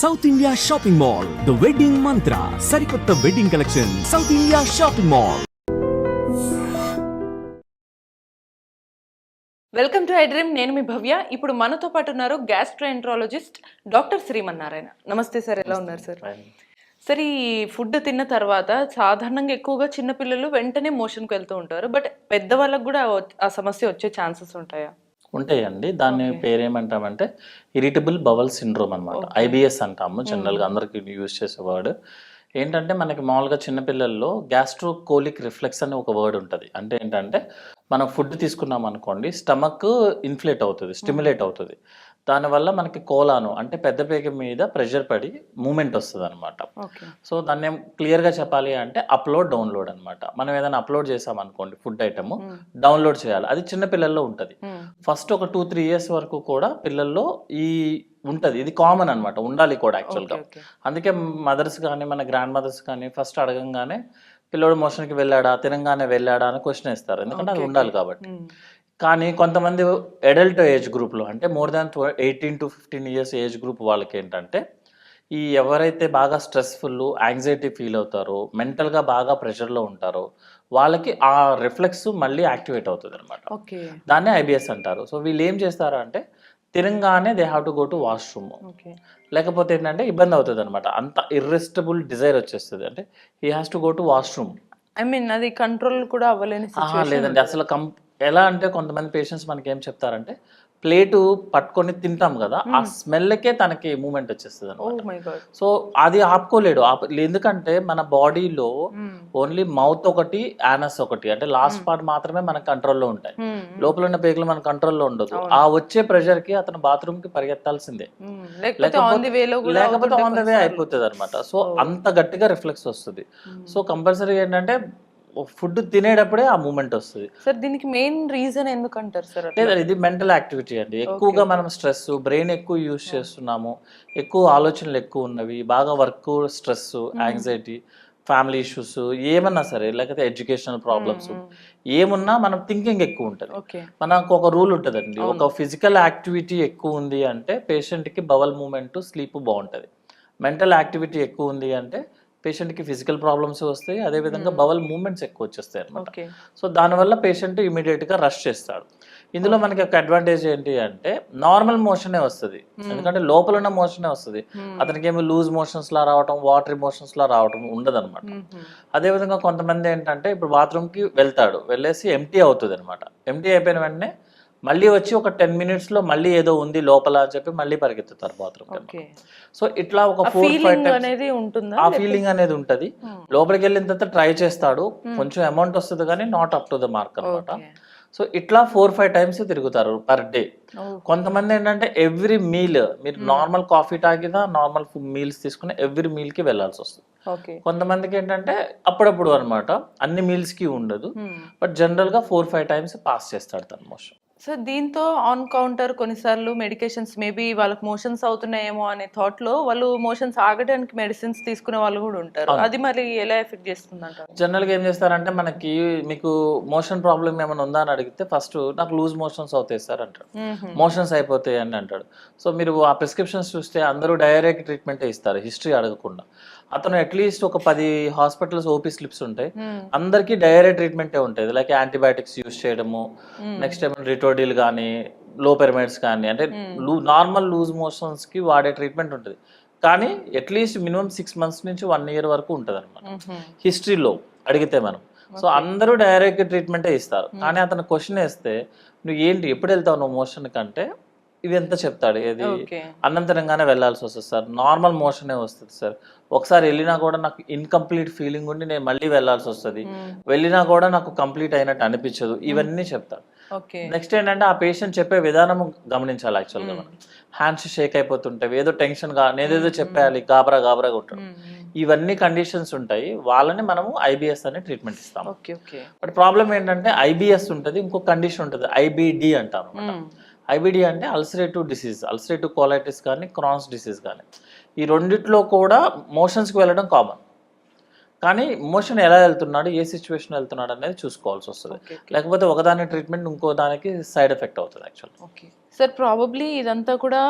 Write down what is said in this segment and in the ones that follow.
South India shopping mall the wedding Mantra సరికొత్త wedding collection South India shopping mall welcome to iDream నేను మీ భవ్య. ఇప్పుడు మనతో పాటు ఉన్నారు గ్యాస్ట్రోఎంట్రాలజిస్ట్ డాక్టర్ శ్రీమన్నారాయణ. నమస్తే సార్ ఎలా ఉన్నారు సార్? సార్ ఈ ఫుడ్ తిన్న తర్వాత సాధారణంగా ఎక్కువగా చిన్నపిల్లలు వెంటనే మోషన్కి వెళ్తూ ఉంటారు. బట్ పెద్దవాళ్ళకు కూడా ఆ సమస్య వచ్చే ఛాన్సెస్ ఉంటాయా? ఉంటాయండి. దాన్ని Okay. పేరు ఏమంటామంటే ఇరిటబుల్ బవల్ సిండ్రోమ్ అనమాట. ఐబిఎస్ అంటాము జనరల్గా అందరికి యూజ్ చేసే వర్డ్. ఏంటంటే మనకి మామూలుగా చిన్నపిల్లల్లో గ్యాస్ట్రోకోలిక్ రిఫ్లెక్స్ అనే ఒక వర్డ్ ఉంటుంది. అంటే ఏంటంటే మనం ఫుడ్ తీసుకున్నాం అనుకోండి స్టమక్ ఇన్ఫ్లేట్ అవుతుంది స్టిమ్యులేట్ అవుతుంది. దానివల్ల మనకి కోలాను అంటే పెద్ద పేగ మీద ప్రెషర్ పడి మూమెంట్ వస్తుంది అనమాట సో దాన్ని ఏం క్లియర్గా చెప్పాలి అంటే అప్లోడ్ డౌన్లోడ్ అనమాట మనం ఏదైనా అప్లోడ్ చేసాం అనుకోండి ఫుడ్ ఐటమ్ డౌన్లోడ్ చేయాలి. అది చిన్న పిల్లల్లో ఉంటుంది. ఫస్ట్ ఒక టూ త్రీ ఇయర్స్ వరకు కూడా పిల్లల్లో ఈ ఉంటది. ఇది కామన్ అన్నమాట ఉండాలి కూడా యాక్చువల్గా. అందుకే మదర్స్ కానీ మన గ్రాండ్ మదర్స్ కానీ ఫస్ట్ అడగంగానే పిల్లోడు మోషన్కి వెళ్ళాడా తినంగానే వెళ్ళాడా అని క్వశ్చన్ ఇస్తారు ఎందుకంటే అది ఉండాలి. కాబట్టి. కానీ కొంతమంది అడల్ట్ ఏజ్ గ్రూప్లో అంటే more than eighteen to fifteen years age group వాళ్ళకి ఏంటంటే ఈ ఎవరైతే బాగా స్ట్రెస్ఫుల్ యాంగ్జైటీ ఫీల్ అవుతారో మెంటల్గా బాగా ప్రెషర్లో ఉంటారో వాళ్ళకి ఆ రిఫ్లెక్స్ మళ్ళీ యాక్టివేట్ అవుతుంది అనమాట ఓకే. దాన్నే ఐబిఎస్ అంటారు. సో వీళ్ళు ఏం చేస్తారు అంటే తినంగానే they have to go to washroom okay. లేకపోతే ఏంటంటే ఇబ్బంది అవుతుంది అనమాట అంత ఇర్రెస్టబుల్ డిజైర్ వచ్చేస్తుంది. అంటే he has to go to washroom I mean అది కంట్రోల్ కూడా అవ్వలేని లేదండి. అసలు కం ఎలా అంటే కొంతమంది పేషెంట్స్ మనకి ఏం చెప్తారంటే ప్లేటు పట్టుకొని తింటాం కదా ఆ. స్మెల్కే తనకి మూమెంట్ వచ్చేస్తుంది అనమాట గాడ్ సో అది ఆపుకోలేడు ఆపు ఎందుకంటే మన బాడీలో ఓన్లీ మౌత్ ఒకటి యానస్ ఒకటి అంటే లాస్ట్. పార్ట్ మాత్రమే మన కంట్రోల్లో ఉంటాయి లోపల ఉన్న పేగులు మన కంట్రోల్లో ఉండదు. ఆ వచ్చే ప్రెషర్కి అతను బాత్రూమ్కి పరిగెత్తాల్సిందే లేకపోతే ఆన్ ది వే. అయిపోతుంది అనమాట సో Oh. అంత గట్టిగా రిఫ్లెక్స్ వస్తుంది. సో కంపల్సరీ ఏంటంటే ఫుడ్ తినేటప్పుడే ఆ మూమెంట్ వస్తుంది. సార్ దీనికి మెయిన్ రీజన్ ఎందుకు అంటారు సార్? లేదా ఇది మెంటల్ యాక్టివిటీ అండి. ఎక్కువగా మనం స్ట్రెస్ బ్రెయిన్ ఎక్కువ యూజ్ చేస్తున్నాము. ఎక్కువ ఆలోచనలు ఎక్కువ ఉన్నవి బాగా work stress anxiety family issues ఏమన్నా సరే లేకపోతే ఎడ్యుకేషనల్ ప్రాబ్లమ్స్. ఏమున్నా మనం థింకింగ్ ఎక్కువ ఉంటుంది. మనకు ఒక రూల్ ఉంటుందండి. ఒక ఫిజికల్ యాక్టివిటీ ఎక్కువ ఉంది అంటే పేషెంట్కి బవల్ మూమెంట్ స్లీప్ బాగుంటుంది. మెంటల్ యాక్టివిటీ ఎక్కువ ఉంది అంటే పేషెంట్కి ఫిజికల్ ప్రాబ్లమ్స్ వస్తాయి అదేవిధంగా బవల్ మూమెంట్స్ ఎక్కువ వచ్చేస్తాయి అనమాట సో దానివల్ల పేషెంట్ ఇమీడియట్గా రష్ చేస్తాడు. ఇందులో మనకి ఒక అడ్వాంటేజ్ ఏంటి అంటే నార్మల్ మోషనే వస్తుంది. ఎందుకంటే లోపల ఉన్న మోషనే వస్తుంది. అతనికి ఏమి లూజ్ మోషన్స్ లా రావటం వాటర్ మోషన్స్ లా రావటం ఉండదు అనమాట అదేవిధంగా కొంతమంది ఏంటంటే ఇప్పుడు బాత్రూమ్కి వెళ్తాడు. వెళ్ళేసి ఎంటీ అవుతుంది అనమాట ఎంటీ అయిపోయిన వెంటనే మళ్ళీ వచ్చి ఒక టెన్ మినిట్స్లో మళ్ళీ ఏదో ఉంది లోపల అని చెప్పి మళ్ళీ పరిగెత్తుతారు బాత్రూమ్ సో ఇట్లా ఒక ఫోర్ ఫైవ్ అనేది ఉంటుందా ఆ ఫీలింగ్ అనేది ఉంటది. Hmm. లోపలికి వెళ్ళిన తర్వాత ట్రై చేస్తాడు. కొంచెం అమౌంట్ వస్తుంది కానీ not up to the mark అనమాట సో ఇట్లా ఫోర్ ఫైవ్ టైమ్స్ తిరుగుతారు పర్ డే కొంతమంది ఏంటంటే ఎవ్రీ మీల్ మీరు నార్మల్ కాఫీ తాగినా నార్మల్ మీల్స్ తీసుకుని ఎవ్రీ మీల్కి వెళ్ళాల్సి వస్తుంది. ఓకే. కొంతమందికి ఏంటంటే అప్పుడప్పుడు అన్నమాట. అన్ని మీల్స్కి ఉండదు. బట్ జనరల్గా ఫోర్ ఫైవ్ టైమ్స్ పాస్ చేస్తాడు తన మోషన్ సో దీంతో ఆన్ కౌంటర్ కొన్నిసార్లు మెడికేషన్స్ మేబీ వాళ్ళకి మోషన్స్ అవుతున్నాయేమో అనే థాట్లో వాళ్ళు మోషన్స్ ఆగడానికి మెడిసిన్స్ తీసుకునే వాళ్ళు కూడా ఉంటారు. అది మరి ఎలా ఎఫెక్ట్ చేస్తుంది అంటారు జనరల్గా ఏం చేస్తారంటే మనకి మీకు మోషన్ ప్రాబ్లం ఏమైనా ఉందా అని అడిగితే ఫస్ట్ నాకు లూజ్ మోషన్స్ అవుతాయి సార్ అంటాడు మోషన్స్ అయిపోతాయి అని అంటాడు. సో మీరు ఆ ప్రిస్క్రిప్షన్స్ చూస్తే అందరూ డైరెక్ట్ ట్రీట్మెంట్ ఇస్తారు హిస్టరీ అడగకుండా. అతను అట్లీస్ట్ ఒక పది హాస్పిటల్స్ ఓపీ స్లిప్స్ ఉంటాయి. అందరికీ డైరెక్ట్ ట్రీట్మెంటే ఉంటుంది లైక్ యాంటీబయాటిక్స్ యూస్ చేయడము నెక్స్ట్ ఏమైనా రిటోడిల్ కానీ లో పెరమైడ్స్ కానీ అంటే లూ నార్మల్ లూజ్ మోషన్స్కి వాడే ట్రీట్మెంట్ ఉంటుంది. కానీ at least minimum six months నుంచి వన్ ఇయర్ వరకు ఉంటుంది అనమాట హిస్టరీలో అడిగితే మనం. సో అందరూ డైరెక్ట్ ట్రీట్మెంటే ఇస్తారు. కానీ అతను క్వశ్చన్ వేస్తే నువ్వు ఏంటి ఎప్పుడు వెళ్తావు నువ్వు మోషన్ కంటే? ఇది ఎంత చెప్తాడు ఏది? తినంగానే వెళ్ళాల్సి వస్తుంది సార్ నార్మల్ మోషనే వస్తుంది సార్. ఒకసారి వెళ్ళినా కూడా నాకు ఇన్కంప్లీట్ ఫీలింగ్ ఉండి నేను మళ్ళీ వెళ్ళాల్సి వస్తుంది. వెళ్ళినా కూడా నాకు కంప్లీట్ అయినట్టు అనిపించదు. ఇవన్నీ చెప్తాను ఓకే నెక్స్ట్ ఏంటంటే ఆ పేషెంట్ చెప్పే విధానం గమనించాలి యాక్చువల్గా మనం. హ్యాండ్స్ షేక్ అయిపోతుంటాయి ఏదో టెన్షన్గా నేనేదో చెప్పేయాలి గాబరా గాబరాగా ఉంటాడు ఇవన్నీ కండిషన్స్ ఉంటాయి వాళ్ళని మనము ఐబిఎస్ అనే ట్రీట్మెంట్ ఇస్తాం బట్ ప్రాబ్లం ఏంటంటే ఐబిఎస్ ఉంటుంది ఇంకో కండిషన్ ఉంటుంది ఐబిడి అంటారు ఐబిడి అంటే అల్సరేటివ్ డిసీజ్ అల్సరేటివ్ కోలైటిస్ కానీ క్రాన్స్ డిసీజ్ కానీ. ఈ రెండిట్లో కూడా మోషన్స్కి వెళ్ళడం కామన్. కానీ మోషన్ ఎలా వెళ్తున్నాడు ఏ సిచ్యువేషన్ వెళ్తున్నాడు అనేది చూసుకోవాల్సి వస్తుంది. లేకపోతే ఒకదాని ట్రీట్మెంట్ ఇంకో దానికి సైడ్ ఎఫెక్ట్ అవుతుంది యాక్చువల్ ఓకే సార్ ప్రాబబ్లీ ఇదంతా కూడా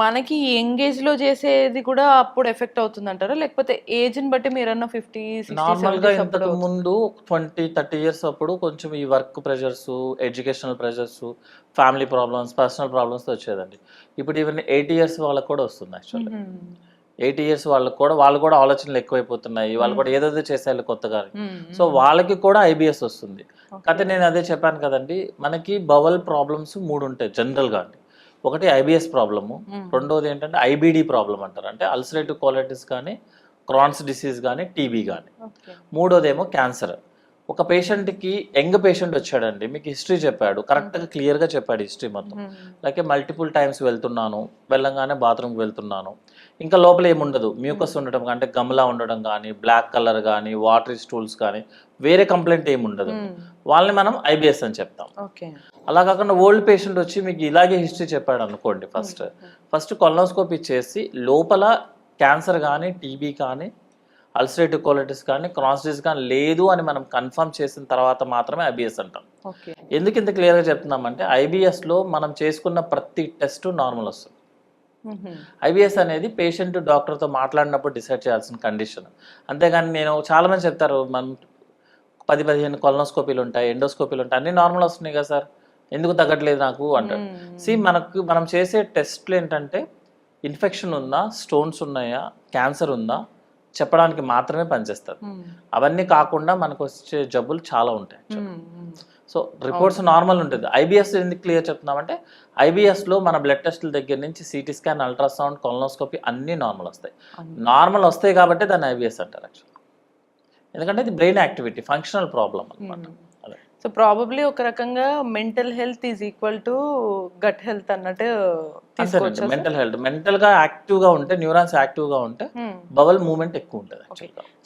మనకి యంగేజ్లో చేసేది కూడా అప్పుడు ఎఫెక్ట్ అవుతుంది అంటారా లేకపోతే ఏజ్ని బట్టి మీరన్న ఫిఫ్టీ నార్మల్గా ఇంతకు ముందు ట్వంటీ థర్టీ ఇయర్స్ అప్పుడు కొంచెం ఈ work pressures educational pressures family problems personal problems వచ్చేదండి. ఇప్పుడు ఈవెన్ ఎయిటీ ఇయర్స్ వాళ్ళకి కూడా వస్తుంది యాక్చువల్లీ ఎయిటీ ఇయర్స్ వాళ్ళకి కూడా వాళ్ళు కూడా ఆలోచనలు ఎక్కువైపోతున్నాయి. వాళ్ళు కూడా ఏదేదో చేసేయాలి కొత్తగా సో వాళ్ళకి కూడా ఐబిఎస్ వస్తుంది. కాకపోతే నేను అదే చెప్పాను కదండి మనకి బవల్ ప్రాబ్లమ్స్ మూడు ఉంటాయి జనరల్గా అండి. ఒకటి ఐబిఎస్ ప్రాబ్లము రెండోది ఏంటంటే ఐబిడి ప్రాబ్లం అంటారు. అంటే అల్సరేటివ్ కోలైటిస్ కానీ క్రాన్స్ డిసీజ్ కానీ టీబీ కానీ. మూడోదేమో క్యాన్సర్. ఒక పేషెంట్కి యంగ్ పేషెంట్ వచ్చాడండి మీకు హిస్టరీ చెప్పాడు కరెక్ట్గా క్లియర్గా చెప్పాడు హిస్టరీ మొత్తం. అలాగే మల్టిపుల్ టైమ్స్ వెళ్తున్నాను వెళ్ళంగానే బాత్రూమ్కి వెళ్తున్నాను. ఇంకా లోపల ఏముండదు మ్యూకస్ ఉండడం అంటే గమ్లా ఉండడం కానీ బ్లాక్ కలర్ కానీ వాటర్ స్టూల్స్ కానీ వేరే కంప్లైంట్ ఏమి ఉండదు వాళ్ళని మనం ఐబిఎస్ అని చెప్తాం. ఓకే. అలా కాకుండా ఓల్డ్ పేషెంట్ వచ్చి మీకు ఇలాగే హిస్టరీ చెప్పాడు అనుకోండి ఫస్ట్. ఫస్ట్ కొలనోస్కోపీ చేసి లోపల క్యాన్సర్ కానీ టీబీ కానీ అల్సరేటివ్ కోలైటిస్ కానీ క్రాన్స్ డిసీజ్ కానీ లేదు అని మనం కన్ఫర్మ్ చేసిన తర్వాత మాత్రమే ఐబిఎస్ అంటాం. ఎందుకు ఇంత క్లియర్గా చెప్తున్నామంటే ఐబిఎస్లో మనం చేసుకున్న ప్రతి టెస్ట్ నార్మల్ వస్తుంది. ఐబిఎస్ అనేది పేషెంట్ డాక్టర్తో మాట్లాడినప్పుడు డిసైడ్ చేయాల్సిన కండిషన్. అంతేగాని నేను చాలామంది చెప్తారు మనం పది పదిహేను కొలనోస్కోపీలు ఉంటాయి ఎండోస్కోపీలు ఉంటాయి అన్నీ నార్మల్ వస్తున్నాయి కదా సార్ ఎందుకు తగ్గట్లేదు నాకు అంటాడు సి మనకు మనం చేసే టెస్ట్లు ఏంటంటే ఇన్ఫెక్షన్ ఉందా స్టోన్స్ ఉన్నాయా క్యాన్సర్ ఉందా చెప్పడానికి మాత్రమే పనిచేస్తుంది అవన్నీ కాకుండా మనకు వచ్చే జబ్బులు చాలా ఉంటాయి సో రిపోర్ట్స్ నార్మల్ ఉంటుంది. ఐబిఎస్ ఎందుకు క్లియర్ చెప్తున్నామంటే ఐబిఎస్లో మన బ్లడ్ టెస్ట్ల దగ్గర నుంచి సిటీ స్కాన్ అల్ట్రాసౌండ్ కొలనోస్కోపీ అన్నీ నార్మల్ వస్తాయి. నార్మల్ వస్తాయి కాబట్టి దాన్ని ఐబిఎస్ అంటారు యాక్చువల్ ఎందుకంటే ఇది బ్రెయిన్ యాక్టివిటీ ఫంక్షనల్ ప్రాబ్లం అనమాట సో ప్రాబబ్లీ ఒక రకంగా mental health is equal to gut health అన్నట్టు తీసుకోవచ్చు మెంటల్ హెల్త్ మెంటల్గా యాక్టివ్గా ఉంటే న్యూరాన్స్ యాక్టివ్గా ఉంటే బబల్ మూమెంట్ ఎక్కువ ఉంటుంది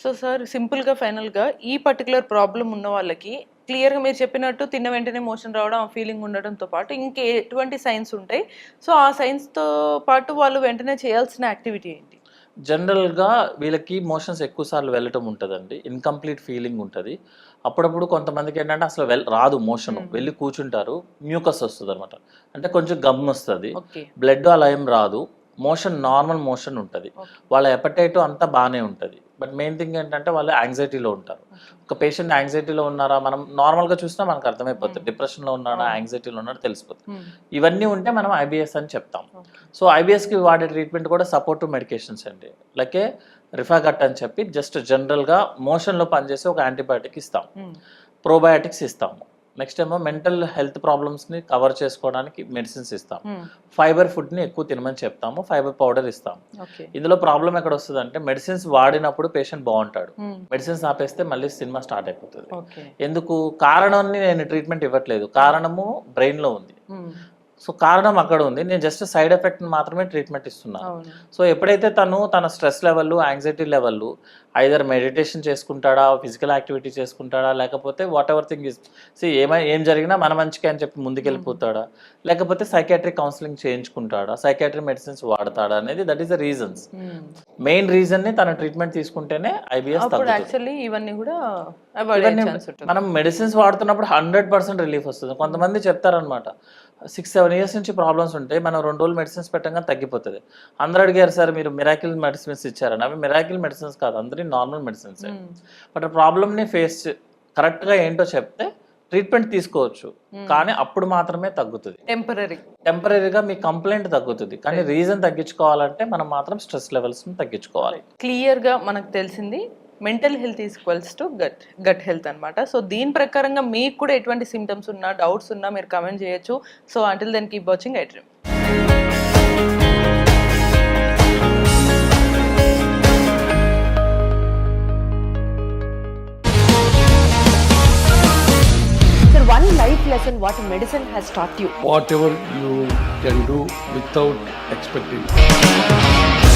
సో సార్ సింపుల్గా ఫైనల్గా ఈ పర్టికులర్ ప్రాబ్లం ఉన్న వాళ్ళకి క్లియర్గా మీరు చెప్పినట్టు తిన్న వెంటనే మోషన్ రావడం ఆ ఫీలింగ్ ఉండడంతో పాటు ఇంకా ఎటువంటి సైన్స్ ఉంటాయి. సో ఆ సైన్స్తో పాటు వాళ్ళు వెంటనే చేయాల్సిన యాక్టివిటీ ఏంటి? జనరల్గా వీళ్ళకి మోషన్స్ ఎక్కువ సార్లు వెళ్ళటం ఉంటుందండి. ఇన్కంప్లీట్ ఫీలింగ్ ఉంటుంది. అప్పుడప్పుడు కొంతమందికి ఏంటంటే అసలు వెల్ రాదు మోషన్. వెళ్ళి కూర్చుంటారు. మ్యూకస్ వస్తుంది అనమాట అంటే కొంచెం గమ్ వస్తుంది. బ్లడ్ అలా ఏం రాదు. మోషన్ నార్మల్ మోషన్ ఉంటుంది. వాళ్ళ ఎపటైట్ అంతా బాగానే ఉంటుంది. బట్ మెయిన్ థింగ్ ఏంటంటే వాళ్ళు యాంగ్జైటీలో ఉంటారు. ఒక పేషెంట్ యాంగ్జైటీలో ఉన్నారా? మనం నార్మల్గా చూసినా మనకు అర్థమైపోతుంది డిప్రెషన్లో ఉన్నాడా? యాంగ్జైటీలో ఉన్నాడా? తెలిసిపోతుంది ఇవన్నీ ఉంటే మనం ఐబిఎస్ అని చెప్తాం. సో ఐబిఎస్కి వాడే ట్రీట్మెంట్ కూడా సపోర్టివ్ మెడికేషన్స్ అండి. లైకే రిఫాగట్ అని చెప్పి జస్ట్ జనరల్గా మోషన్లో పనిచేసే ఒక యాంటీబయాటిక్ ఇస్తాం. ప్రోబయాటిక్స్ ఇస్తాము. నెక్స్ట్ ఏమో మెంటల్ హెల్త్ ప్రాబ్లమ్స్ని కవర్ చేసుకోవడానికి మెడిసిన్స్ ఇస్తాం. ఫైబర్ ఫుడ్ని ఎక్కువ తినమని చెప్తాము ఫైబర్ పౌడర్ ఇస్తాం ఇందులో ప్రాబ్లం ఎక్కడ వస్తుంది అంటే మెడిసిన్స్ వాడినప్పుడు పేషెంట్ బాగుంటాడు. మెడిసిన్స్ ఆపేస్తే మళ్ళీ సినిమా స్టార్ట్ అయిపోతుంది. ఎందుకు? కారణాన్ని నేను ట్రీట్మెంట్ ఇవ్వట్లేదు. కారణము బ్రెయిన్లో ఉంది. సో కారణం అక్కడ ఉంది. నేను జస్ట్ సైడ్ ఎఫెక్ట్ మాత్రమే ట్రీట్మెంట్ ఇస్తున్నాను సో ఎప్పుడైతే తను తన stress level anxiety level either meditation చేసుకుంటాడా physical activity చేసుకుంటాడా లేకపోతే whatever thing is C ఏమై ఏం జరిగినా మన మంచికే అని చెప్పి ముందుకెళ్ళిపోతాడా లేకపోతే సైకాట్రిక్ కౌన్సిలింగ్ చేయించుకుంటాడా సైకాట్రీ మెడిసిన్స్ వాడతాడా అనేది that is the reasons. Main రీజన్ని తన ట్రీట్మెంట్ తీసుకుంటేనే ఐబిఎస్ యాక్చువల్లీ ఇవన్నీ కూడా మనం మెడిసిన్స్ వాడుతున్నప్పుడు హండ్రెడ్ పర్సెంట్ రిలీఫ్ వస్తుంది. కొంతమంది చెప్తారనమాట సిక్స్ సెవెన్ ఇయర్స్ నుంచి ప్రాబ్లమ్స్ ఉంటాయి. మనం రెండు రోజులు మెడిసిన్స్ పెట్టంగా తగ్గిపోతుంది. అందరూ అడిగారు సార్ మీరు మిరాకిల్ మెడిసిన్స్ ఇచ్చారని. అవి మిరాకిల్ మెడిసిన్స్ కాదు అందరి నార్మల్ మెడిసిన్స్ బట్ ప్రాబ్లమ్ని ఫేస్ కరెక్ట్గా ఏంటో చెప్తే ట్రీట్మెంట్ తీసుకోవచ్చు. కానీ అప్పుడు మాత్రమే తగ్గుతుంది. టెంపరీ టెంపరీగా మీ కంప్లైంట్ తగ్గుతుంది. కానీ రీజన్ తగ్గించుకోవాలంటే మనం మాత్రం స్ట్రెస్ లెవెల్స్ని తగ్గించుకోవాలి. క్లియర్గా మనకు తెలిసింది mental health equals to gut gut health అన్నమాట సో దీని ప్రకారంగా మీకు కూడా ఎటువంటి సిమ్టమ్స్ ఉన్నా డౌట్స్ ఉన్నా మీరు కమెంట్ చేయొచ్చు so until then keep watching iDream Sir, one life lesson what medicine has taught you. whatever you can do without expecting.